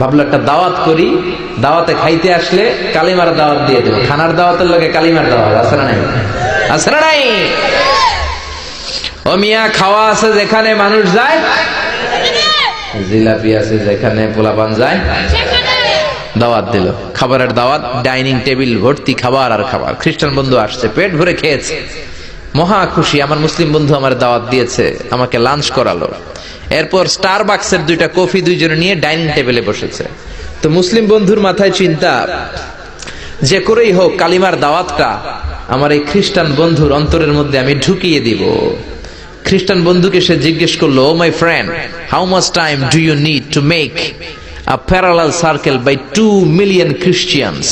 ভাবলো একটা দাওয়াত করি, দাওয়াতে খাইতে আসলে কালিমার দাওয়াত দিয়ে দেবো। খানার দাওয়াতের লগে কালিমার দাওয়াত, আছে নাই? না নাই? ও মিয়া, খাওয়া আছে যেখানে মানুষ যায়, জিলাপি আছে যেখানে পোলাপান যায়, দাওয়াত দিল। খাবারের দাওয়াত, ডাইনিং টেবিল, ভর্তি খাবার আর খাবার। খ্রিস্টান বন্ধু আসছে, পেট ভরে খেয়েছে। মহা খুশি, আমার মুসলিম বন্ধু আমার দাওয়াত দিয়েছে, আমাকে লাঞ্চ করালো। এরপর স্টার বাক্সের দুইটা কফি দুইজনে নিয়ে ডাইনিং টেবিলে বসেছে। তো মুসলিম বন্ধুর মাথায় চিন্তা, যে করেই হোক কালিমার দাওয়াতটা আমার এই খ্রিস্টান বন্ধুর অন্তরের মধ্যে আমি ঢুকিয়ে দিব। খ্রিস্টান বন্ধুকে সে জিজ্ঞেস করল my friend how much time do you need to make a parallel circle by two million Christians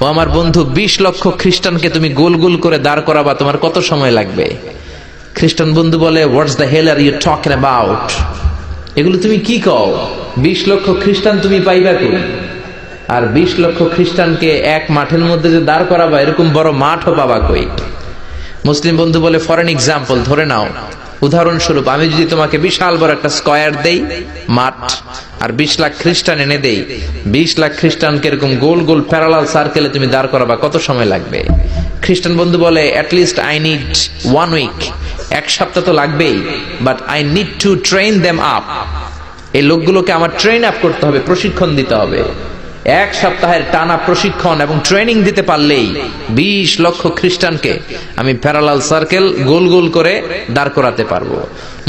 ও আমার বন্ধু, বিশ লক্ষ খ্রিস্টানকে তুমি গোল গোল করে দাঁড় করাবা, তোমার কত সময় লাগবে? খ্রিস্টান বন্ধু বলে what's the hell are you talking about এগুলো তুমি কি কও? বিশ লক্ষ খ্রিস্টান তুমি পাইবা কই? আর বিশ লক্ষ খ্রিস্টানকে এক মাঠের মধ্যে যে দাঁড় করাবা, এরকম বড় মাঠও পাবা কই? মুসলিম বন্ধু বলে ফরেন এক্সাম্পল ধরে নাও। উদাহরণস্বরূপ, আমি যদি তোমাকে বিশাল বড় একটা স্কয়ার দেই, মাঠ, আর বিশ লাখ খ্রিস্টান এনে দেই, বিশ লাখ খ্রিস্টানকে এরকম গোল গোল প্যারালাল সার্কেলে তুমি দাঁড় করাবা, কত সময় লাগবে? খ্রিস্টান বন্ধু বলে at least I need one week এক সপ্তাহ তো লাগবেই but I need to train them up এই লোকগুলোকে আমার ট্রেন আপ করতে হবে, প্রশিক্ষণ দিতে হবে। এক সপ্তাহের টানা প্রশিক্ষণ এবং ট্রেনিং দিতে পারলেই বিশ লক্ষ খ্রিস্টানকে আমি প্যারালাল সার্কেল গোল গোল করে দাঁড় করাতে পারব।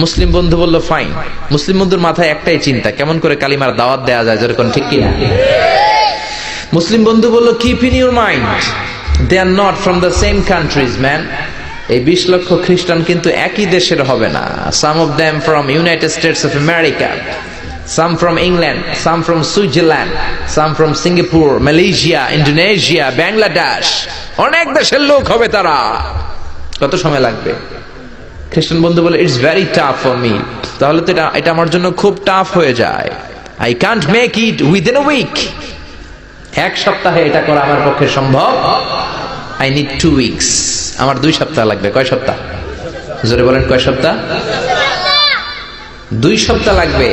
মুসলিম বন্ধু বলল ফাইন মুসলিম বন্ধুর মাথায় একটাই চিন্তা, কেমন করে কালিমার দাওয়াত দেওয়া যায়, যেরকম ঠিক কিনা? মুসলিম বন্ধু বলল keep in your mind they are not from the same countries man এই বিশ লক্ষ খ্রিস্টান কিন্তু একই দেশের হবে না। Some of them from United States of America some from England some from Switzerland some from Singapore Malaysia Indonesia Bangladesh অনেক দেশের লোক হবে তারা। কত সময় লাগবে? খ্রিস্টান বন্ধু বলে it's very tough for me তাহলে তো এটা এটা আমার জন্য খুব টাফ হয়ে যায়। I can't make it within a week এক সপ্তাহে এটা করা আমার পক্ষে সম্ভব। আই নিড টু উইকস আমার দুই সপ্তাহ লাগবে, কয় সপ্তাহ? জোরে বলেন, কয় সপ্তাহ? দুই সপ্তাহ লাগবে।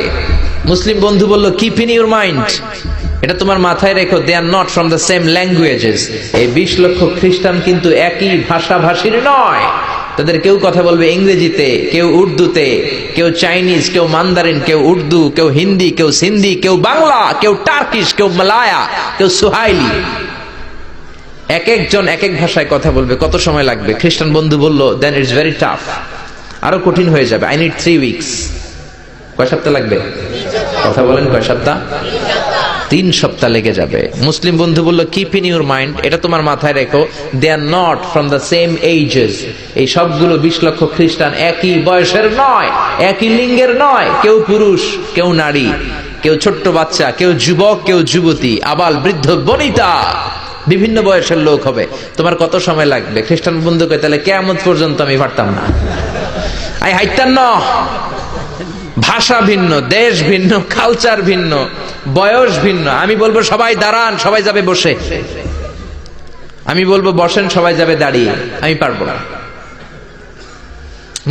মুসলিম বন্ধু বলল কিপ ইন ইউর মাইন্ড এটা তোমার মাথায় রেখো they are not from the same languages এই বিশ লক্ষ খ্রিস্টান কিন্তু একই ভাষাভাষীর নয়। তাদের কেউ কথা বলবে ইংরেজিতে, কেউ উর্দুতে, কেউ চাইনিজ, কেউ মান্দারিন, কেউ উর্দু, কেউ হিন্দি, কেউ সিন্ধি, কেউ বাংলা, কেউ টার্কিশ, কেউ মালায়া, কেউ সুহাইলি। এক একজন এক এক ভাষায় কথা বলবে, কত সময় লাগবে? খ্রিস্টান বন্ধু বলল দেন ইটস ভেরি টাফ আরও কঠিন হয়ে যাবে। আই নিড থ্রি উইকস কয় সপ্তাহ লাগবে? কথা বলেন, কয় সপ্তাহ? তিন সপ্তাহ লেগে যাবে। মুসলিম বন্ধু বলল কিপ ইন ইউর মাইন্ড এটা তোমার মাথায় রেখো they are not from the same ages এই সবগুলো বিশ লক্ষ খ্রিস্টান একই বয়সের নয়, একই লিঙ্গের নয়, কেউ পুরুষ, কেউ নারী, কেউ ছোট্ট বাচ্চা, কেউ যুবক, কেউ যুবতী, আবাল বৃদ্ধ, বনিতা। বিভিন্ন বয়সের লোক হবে। তোমার কত সময় লাগবে? খ্রিস্টান বন্ধুকে তাহলে কেমন পর্যন্ত আমি পারতাম না। আই হাইতাম না ভাষা ভিন্ন, দেশ ভিন্ন কালচার ভিন্ন, বয়স ভিন্ন। আমি বলব, সবাই দাঁড়ান, সবাই যাবে বসে। আমি বলব, বসেন, সবাই যাবে দাঁড়িয়ে। আমি পারব না।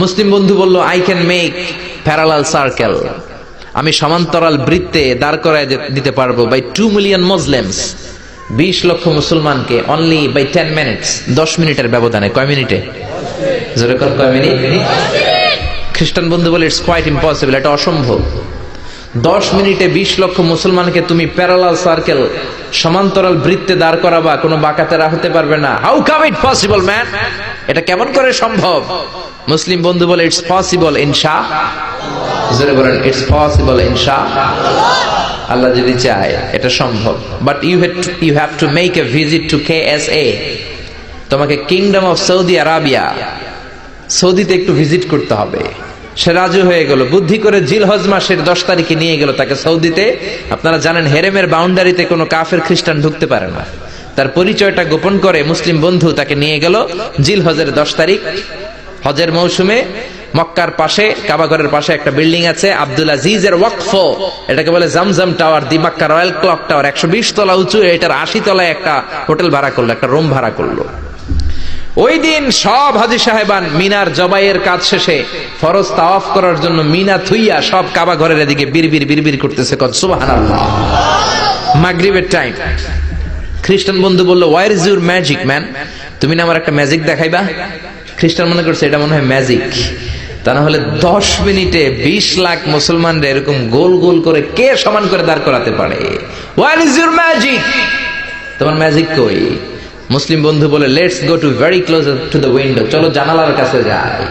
মুসলিম বন্ধু বলল I can make parallel circle আমি সমান্তরাল বৃত্তে দাঁড় করায় দিতে পারব বাই টু মিলিয়ন মুসলিমস বিশ লক্ষ মুসলমানকে অনলি বাই টেন মিনিটস দশ মিনিটের ব্যবধানে। কয় মিনিটে? কয় মিনিট? খ্রিস্টান বন্ধু বলে ইটস কোয়াইট ইম্পসিবল এটা অসম্ভব. দশ মিনিটে বিশ লক্ষ মুসলমানকে তুমি প্যারালাল সার্কেল সমান্তরাল বৃত্তে দাঁড় করাবা, কোনো বাঁকাতেরা হতে পারবে না। How come it possible man এটা কেমন করে সম্ভব? মুসলিম বন্ধু বলে ইটস পসিবল ইনশা জোরে বলেন ইটস পসিবল ইনশা আল্লাহ যদি চায়, এটা সম্ভব। But you you have to make a visit to K S A তোমাকে কিংডম অফ সৌদি আরাবিয়া সৌদিতে একটু ভিজিট করতে হবে। সে রাজু হয়ে গেল, বুদ্ধি করে জিল হজ মাসের দশ তারিখে নিয়ে গেল তাকে সৌদিতে আপনারা জানেন, হেরেমের বাউন্ডারিতে কোনো কাফের খ্রিস্টান ঢুকতে পারে না। তার পরিচয়টা গোপন করে মুসলিম বন্ধু তাকে নিয়ে গেল জিল হজের দশ তারিখ, হজের মৌসুমে। মক্কার পাশে কাবাঘরের পাশে একটা বিল্ডিং আছে, আব্দুল আজিজের ওয়াকফ। এটাকে বলে Zamzam tower, the Mecca royal clock tower. একশো বিশ তলা উঁচু, এটার আশি তলায় একটা হোটেল ভাড়া করল, একটা রুম ভাড়া করল। ওই দিন সব হাজি সাহেবান মিনার জবাইয়ের কাজ শেষে ফরজ তাওয়াফ করার জন্য মিনা থুইয়া সব কাবা ঘরের এদিকে বিড়বির বিড়বির করতেছে সুবহানাল্লাহ। মাগরিবের টাইম খ্রিস্টান বন্ধু বলল where is your magic man তুমি না আমার একটা ম্যাজিক দেখাইবা? খ্রিস্টান মনে করছে, এটা মনে হয় ম্যাজিক তা না হলে দশ মিনিটে বিশ লাখ মুসলমানরা এরকম গোল গোল করে কে সমান করে দাঁড় করাতে পারে? ম্যাজিক তোমার ম্যাজিক কই? মুসলিম বন্ধু বলে let's go to very close to the window চলো জানালার কাছে যাই।